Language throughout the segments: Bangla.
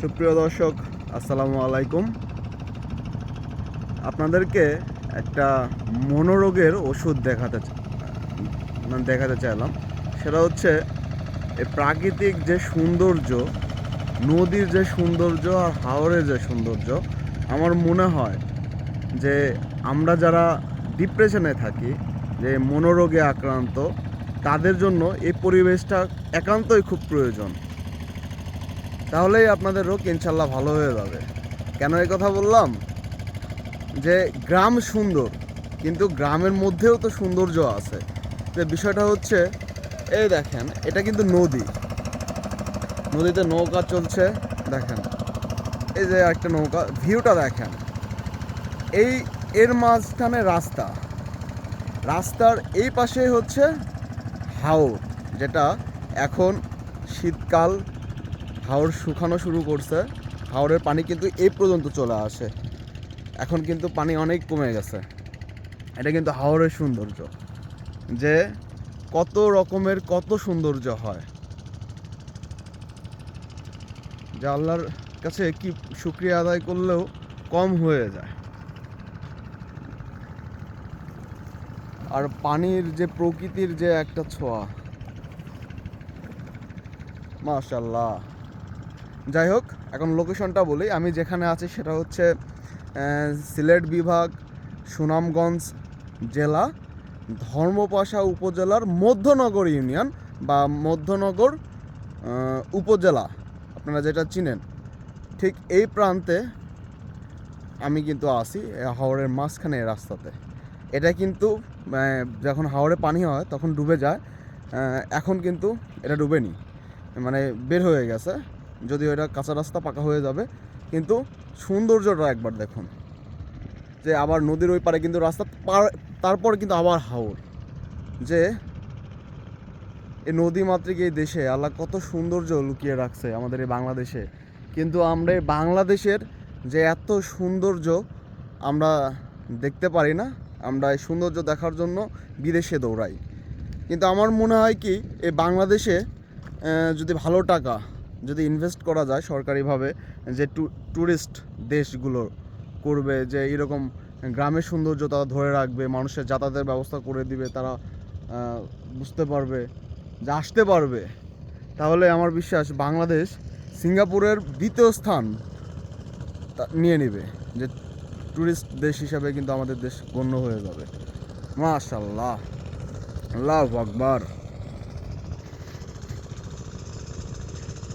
সুপ্রিয় দর্শক, আসসালামু আলাইকুম। আপনাদেরকে একটা মনোরোগের ওষুধ দেখাতে মানে দেখাতে চাইলাম। সেটা হচ্ছে এই প্রাকৃতিক যে সৌন্দর্য, নদীর যে সৌন্দর্য আর হাওরের যে সৌন্দর্য, আমার মনে হয় যে আমরা যারা ডিপ্রেশনে থাকি, যে মনোরোগে আক্রান্ত, তাদের জন্য এই পরিবেশটা একান্তই খুব প্রয়োজন। তাহলেই আপনাদের রোগ ইনশাল্লাহ ভালো হয়ে যাবে। কেন এই কথা বললাম? যে গ্রাম সুন্দর, কিন্তু গ্রামের মধ্যেও তো সৌন্দর্য আছে। যে বিষয়টা হচ্ছে, এই দেখেন, এটা কিন্তু নদী। নদীতে নৌকা চলছে, দেখেন। এই যে একটা নৌকা, ভিউটা দেখেন। এই, এর মাঝখানে রাস্তা। রাস্তার এই পাশে হচ্ছে হাওর, যেটা এখন শীতকাল হাওর শুকানো শুরু করছে। হাওরের পানি কিন্তু এই পর্যন্ত চলে আসে। এখন কিন্তু পানি অনেক কমে গেছে। এটা কিন্তু হাওরের সৌন্দর্য। যে কত রকমের কত সৌন্দর্য হয়। যা আল্লাহর কাছে কি শুক্রিয়া আদায় করলেও কম হয়ে যায়। আর পানির যে প্রকৃতির যে একটা ছোঁয়া। মাশাল্লাহ যাই হোক, এখন লোকেশনটা বলি। আমি যেখানে আছি সেটা হচ্ছে সিলেট বিভাগ, সুনামগঞ্জ জেলা, ধর্মপাশা উপজেলার মধ্যনগর ইউনিয়ন বা মধ্যনগর উপজেলা। আপনারা যেটা চিনেন, ঠিক এই প্রান্তে আমি কিন্তু আসি হাওড়ের মাঝখানে রাস্তাতে। এটা কিন্তু যখন হাওড়ে পানি হয়, তখন ডুবে যায়। এখন কিন্তু এটা ডুবেনি মানে বের হয়ে গেছে। যদিও এটা কাঁচা রাস্তা পাকা হয়ে যাবে, কিন্তু সৌন্দর্যটা একবার দেখুন। যে আবার নদীর ওই পারে কিন্তু রাস্তা, পার, তারপর কিন্তু আবার হাওর। যে এই নদী মাতৃক এই দেশে আল্লাহ কত সৌন্দর্য লুকিয়ে রাখছে আমাদের এই বাংলাদেশে। কিন্তু আমরা এই বাংলাদেশের যে এত সৌন্দর্য আমরা দেখতে পারি না, আমরা এই সৌন্দর্য দেখার জন্য বিদেশে দৌড়াই। কিন্তু আমার মনে হয় কি, এই বাংলাদেশে যদি ভালো টাকা যদি ইনভেস্ট করা যায় সরকারিভাবে যে ট্যুরিস্ট দেশগুলো করবে, যে এরকম গ্রামের সৌন্দর্য তারা ধরে রাখবে, মানুষের যাতায়াতের ব্যবস্থা করে দিবে, তারা বুঝতে পারবে, যে আসতে পারবে, তাহলে আমার বিশ্বাস বাংলাদেশ সিঙ্গাপুরের দ্বিতীয় স্থান নিয়ে নেবে, যে ট্যুরিস্ট দেশ হিসাবে কিন্তু আমাদের দেশ গণ্য হয়ে যাবে। মাশাল্লাহ, আল্লাহ আকবার।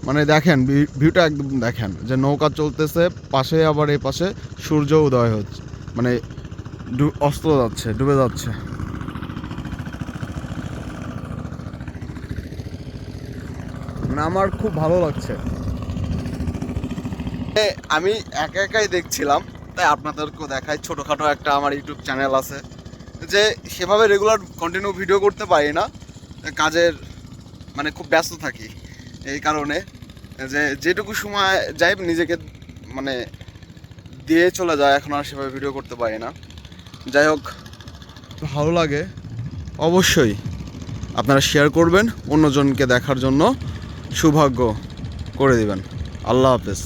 মানে দেখেন ভিউটা একদম দেখেন যে নৌকা চলতেছে পাশে আবার এই পাশে সূর্য উদয় হচ্ছে মানে অস্ত যাচ্ছে ডুবে যাচ্ছে। মানে আমার খুব ভালো লাগছে। এ, আমি একা একাই দেখছিলাম তাই আপনাদেরকেও দেখাই ছোটোখাটো একটা আমার ইউটিউব চ্যানেল আছে যে সেভাবে রেগুলার কন্টিনিউ ভিডিও করতে পারি না কাজের মানে খুব ব্যস্ত থাকি। এই কারণে যে যেটুকু সময় যাই নিজেকে মানে দিয়ে চলে যায়, এখন আর সেভাবে ভিডিও করতে পারি না। যাই হোক, ভালো লাগে। অবশ্যই আপনারা শেয়ার করবেন, অন্যজনকে দেখার জন্য সৌভাগ্য করে দিবেন। আল্লাহ হাফেজ।